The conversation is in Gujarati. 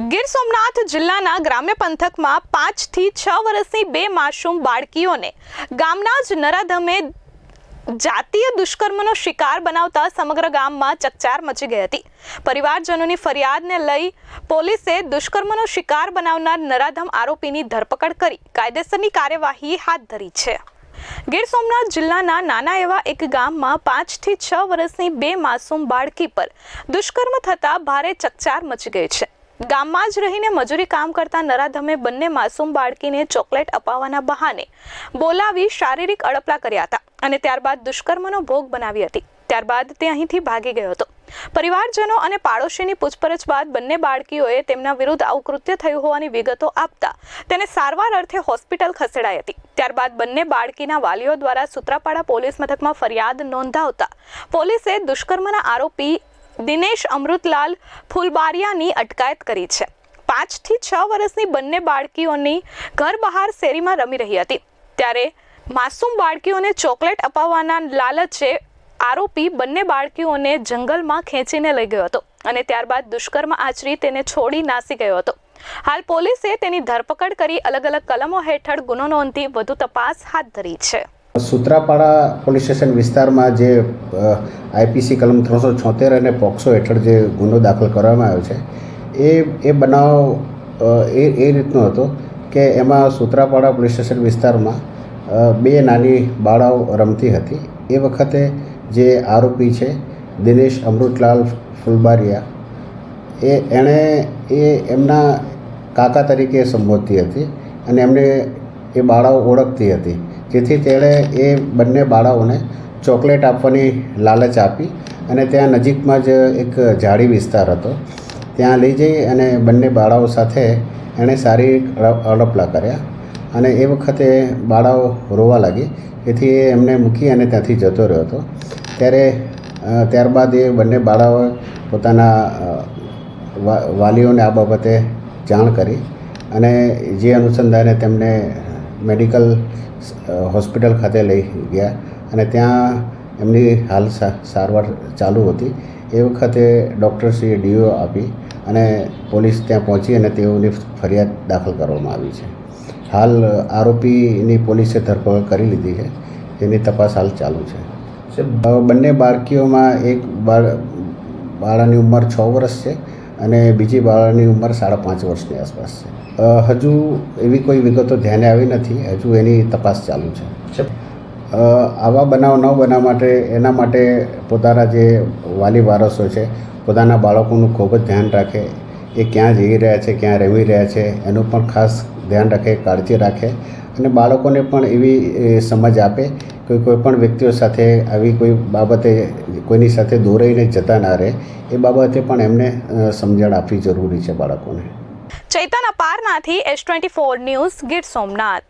ગીર સોમનાથ જિલ્લાના ગ્રામ્ય પંથકમાં પાંચથી છ વર્ષની બે માસૂમ બાળકીઓને ગામના જ નરાધમે જાતીય દુષ્કર્મનો શિકાર બનાવતા સમગ્ર ગામમાં ચકચાર મચી ગઈ હતી. પરિવારજનોની ફરિયાદને લઈ પોલીસે દુષ્કર્મનો શિકાર બનાવનાર નરાધમ આરોપીની ધરપકડ કરી. કાયદેસરની કાર્યવાહી હાથ ધરી છે. ગીર સોમનાથ જિલ્લાના નાના એવા એક ગામમાં પાંચથી છ વર્ષની બે માસૂમ બાળકી પર દુષ્કર્મ થતાં ભારે ચકચાર મચી ગઈ છે. ગામમાં જ રહીને મજૂરી કામ કરતા નરાધમે બંને માસૂમ બાળકીને ચોકલેટ અપાવવાના બહાને બોલાવી શારીરિક અડપલા કર્યા હતા અને ત્યારબાદ દુષ્કર્મનો ભોગ બનાવી હતી. ત્યારબાદ તે અહીંથી ભાગી ગયો હતો. પરિવારજનો અને પાડોશીની પૂછપરછ બાદ બંને બાળકીઓએ તેમના વિરુદ્ધ આવું કૃત્ય થયું હોવાની વિગતો આપતા તેને સારવાર અર્થે હોસ્પિટલ ખસેડાઈ હતી. ત્યારબાદ બંને બાળકીના વાલીઓ દ્વારા સુત્રાપાડા પોલીસ મથકમાં ફરિયાદ નોંધાવતા પોલીસે દુષ્કર્મના આરોપી દિનેશ અમૃતલાલ ફુલબારિયાની અટકાયત કરી છે. પાંચથી છ વર્ષની બંને બાળકીઓની ઘર બહાર શેરીમાં રમી રહી હતી. ત્યારે માસૂમ બાળકીઓને ચોકલેટ અપાવવાના લાલચે આરોપી બંને બાળકીઓને જંગલમાં ખેંચીને લઈ ગયો હતો અને ત્યારબાદ દુષ્કર્મ આચરી તેને છોડી નાસી ગયો હતો. હાલ પોલીસે તેની ધરપકડ કરી અલગ અલગ કલમો હેઠળ ગુનો નોંધી વધુ તપાસ હાથ ધરી છે. સૂત્રાપાડા પોલીસ સ્ટેશન વિસ્તારમાં જે આઈપીસી કલમ ત્રણસો છોતેર અને પોક્સો હેઠળ જે ગુનો દાખલ કરવામાં આવ્યો છે, એ એ બનાવ એ એ રીતનો હતો કે એમાં સુત્રાપાડા પોલીસ સ્ટેશન વિસ્તારમાં બે નાની બાળાઓ રમતી હતી. એ વખતે જે આરોપી છે, દિનેશ અમૃતલાલ ફુલબારિયા, એ, એણે, એ એમના કાકા તરીકે સંબોધતી હતી અને એમને એ બાળાઓ ઓળખતી હતી. જેથી તેણે એ બંને બાળાઓને ચોકલેટ આપવાની લાલચ આપી અને ત્યાં નજીકમાં જ એક ઝાડી વિસ્તાર હતો. ત્યાં લઈ જઈ અને બંને બાળાઓ સાથે એણે સારી અડપલા કર્યા અને એ વખતે બાળાઓ રોવા લાગી. તેથી એ એમને મૂકી અને ત્યાંથી જતો રહ્યો હતો. ત્યારે ત્યારબાદ એ બંને બાળાઓએ પોતાના વાલીઓને આ બાબતે જાણ કરી અને જે અનુસંધાને તેમને મેડિકલ હોસ્પિટલ ખાતે લઈ ગયા અને ત્યાં એમની હાલ સારવાર ચાલુ હતી. એ વખતે ડૉક્ટરશ્રીએ ડીઓ આપી અને પોલીસ ત્યાં પહોંચી અને તેઓની ફરિયાદ દાખલ કરવામાં આવી છે. હાલ આરોપીની પોલીસે ધરપકડ કરી લીધી છે. તેની તપાસ હાલ ચાલુ છે. બંને બાળકીઓમાં એક બાળ બાળાની ઉંમર છ વર્ષ છે. અને બીજી બાળાની ઉંમર સાડા પાંચ વર્ષની આસપાસ છે. હજુ એવી કોઈ વિગતો ધ્યાને આવી નથી. હજુ એની તપાસ ચાલુ છે. આવા બનાવ ન બનાવવા માટે એના માટે પોતાના જે વાલી વારસો છે પોતાના બાળકોનું ખૂબ જ ધ્યાન રાખે. એ ક્યાં જઈ રહ્યા છે ક્યાં રમી રહ્યા છે એનું પણ ખાસ ધ્યાન રાખે કાળજી રાખે. અને બાળકોને પણ એવી સમજ આપે કે કોઈ પણ વ્યક્તિઓ સાથે આવી કોઈ બાબતે કોઈની સાથે દોરાઈને જતા ના રહે, એ બાબતે પણ એમને સમજણ આપવી જરૂરી છે બાળકોને. Chaitan Aparnathi S twenty four news, Gir Somnath.